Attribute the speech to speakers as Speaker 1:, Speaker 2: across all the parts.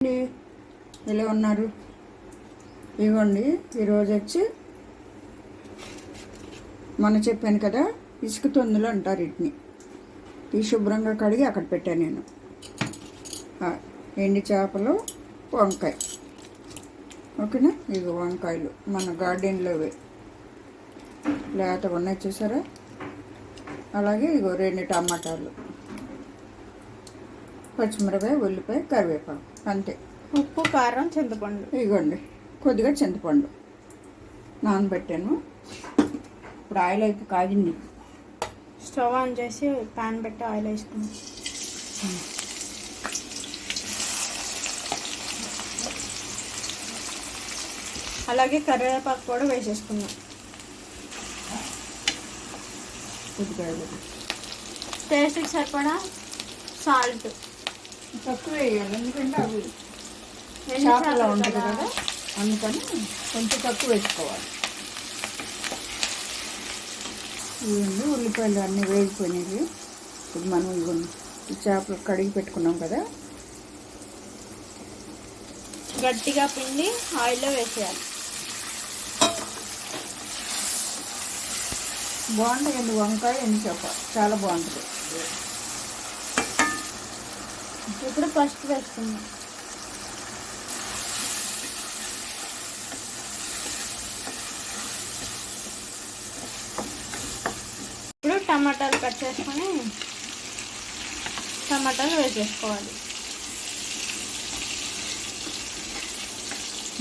Speaker 1: అండి ఎలా ఉన్నారు? ఇవ్వండి. ఈరోజు వచ్చి మన చెప్పాను కదా ఇసుక తొందులు అంటారు వీటిని. ఈ శుభ్రంగా కడిగి అక్కడ పెట్టాను నేను. ఎండి చేపలు వంకాయ. ఓకేనా? ఇవి వంకాయలు మన గార్డెన్లోవి లేతగా ఉన్నాయి చూసారా? అలాగే ఇగో రెండు టమాటాలు. పచ్చిమిరపకాయ ఉల్లిపాయ కరివేపాకు. అంతే.
Speaker 2: ఉప్పు కారం చింతపండు.
Speaker 1: ఇదిగోండి కొద్దిగా చింతపండు. నానబెట్టాను. ఇప్పుడు ఆయిల్ అయితే కాగింది.
Speaker 2: స్టవ్ ఆన్ చేసి ప్యాన్ పెట్టి ఆయిల్ వేసుకున్నాం. అలాగే కరివేపాకు కూడా వేసేసుకున్నాం.
Speaker 1: కొద్దిగా
Speaker 2: టేస్ట్కి సరిపడా సాల్ట్.
Speaker 1: తక్కువ వేయాలి ఎందుకంటే అవి
Speaker 2: ఎన్ని
Speaker 1: చేపలో ఉంటుంది
Speaker 2: కదా?
Speaker 1: అందుకని కొంచెం తక్కువ వేసుకోవాలి. ఇవన్నీ ఉల్లిపాయలు అన్నీ వేగిపోయినవి. ఇప్పుడు మనం ఇవన్నీ చేపలు కడిగి పెట్టుకున్నాం కదా.
Speaker 2: గట్టిగా పిండి ఆయిల్లో వేసేయాలి.
Speaker 1: బాగుంటాయండి వంకాయ ఎండు చేప చాలా బాగుంటుంది.
Speaker 2: ఇప్పుడు ఫస్ట్ వేసుకుందాం. ఇప్పుడు టమాటాలు కట్ చేసుకొని టమాటాలు వేసేసుకోవాలి.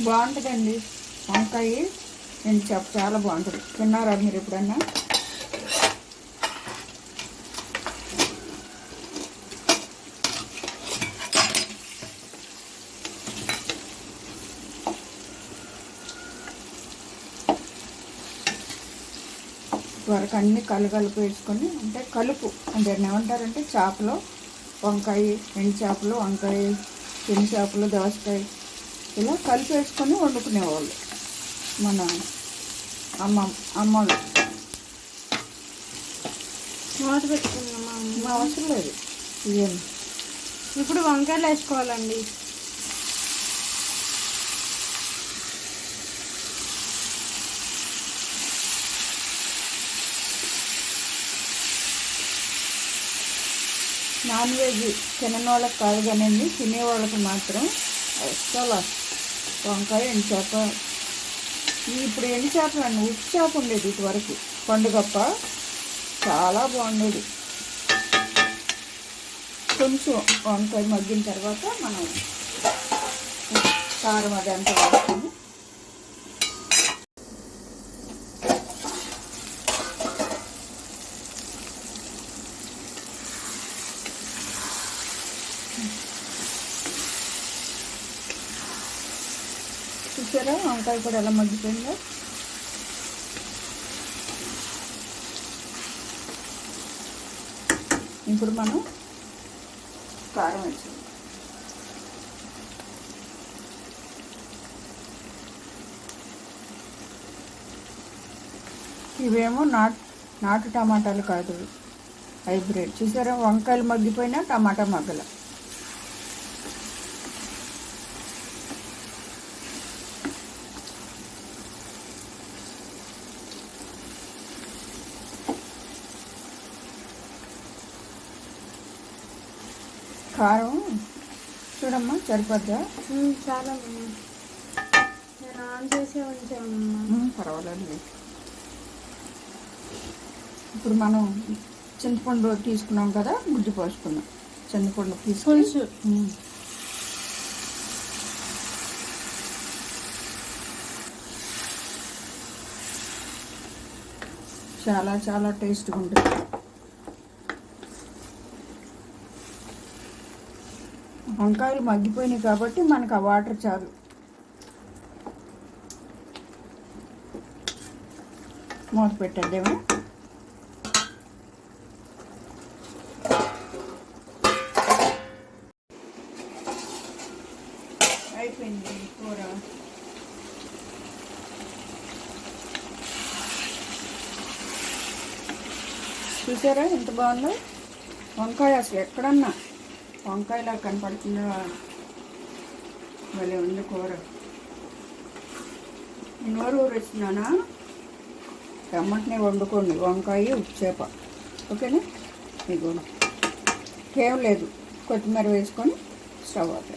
Speaker 1: బాగుంటుందండి. వంకాయ నేను చెప్ప చాలా బాగుంటుంది. తిన్నారా మీరు ఎప్పుడన్నా? వరకు అన్ని కలుగలుపు వేసుకొని అంటే కలుపు అంటే ఏమంటారంటే చేపలు వంకాయ ఎండు చేపలు వంకాయ ఎండు చేపలు దోసకాయ ఇలా కలిపి వేసుకొని వండుకునేవాళ్ళు మన అమ్మ అమ్మలు.
Speaker 2: మూత పెట్టుకున్నామా?
Speaker 1: అవసరం లేదు.
Speaker 2: ఇప్పుడు వంకాయలు వేసుకోవాలండి.
Speaker 1: నాన్ వెజ్ తినని వాళ్ళకి కాదు కానీ తినేవాళ్ళకి మాత్రం అసలు వంకాయ ఎండు చేప. ఇప్పుడు ఎండు చేపలు అండి ఉప్పు చేప ఉండేది ఇటువరకు పండుగప్ప చాలా బాగుండేది. కొంచెం వంకాయ మగ్గిన తర్వాత మనం కారం అది అంతా వేసుకొని చూసారా? వంకాయ కూడా ఎలా మగ్గిపోయిందో? ఇప్పుడు మనం కారం వేసాం ఇవేమో నాటు నాటు టమాటాలు కాదు. హైబ్రిడ్. చూసారా? వంకాయలు మగ్గిపోయినా టమాటా మగ్గల. కారం. చూడమ్మా సరిపోద్దా?
Speaker 2: చాలా. నేను ఆన్ చేసి
Speaker 1: ఉమ్, పర్వాలేదు ఇప్పుడు మనం చింతపండు తీసుకున్నాం కదా గుజ్జు పోసుకున్నాం చింతపండు తీసుకుని. చాలా చాలా టేస్ట్గా ఉంటుంది. వంకాయలు మగ్గిపోయినాయి కాబట్టి మనకు ఆ వాటర్ చాలు. మూత పెట్టేద్దేమో. అయిపోయింది కూర. చూసారా ఎంత బాగుందో? వంకాయ అసలు ఎక్కడన్నా వంకాయలా కనపడుతుందా భలే ఉంది కూర. నోరు ఊరు ఊరిస్తున్నానా? టమాటని వండుకోండి. వంకాయ ఉప్చేప ఓకేనా? మీకు ఏం లేదు. కొత్తిమీర వేసుకొని స్టవ్ ఆపే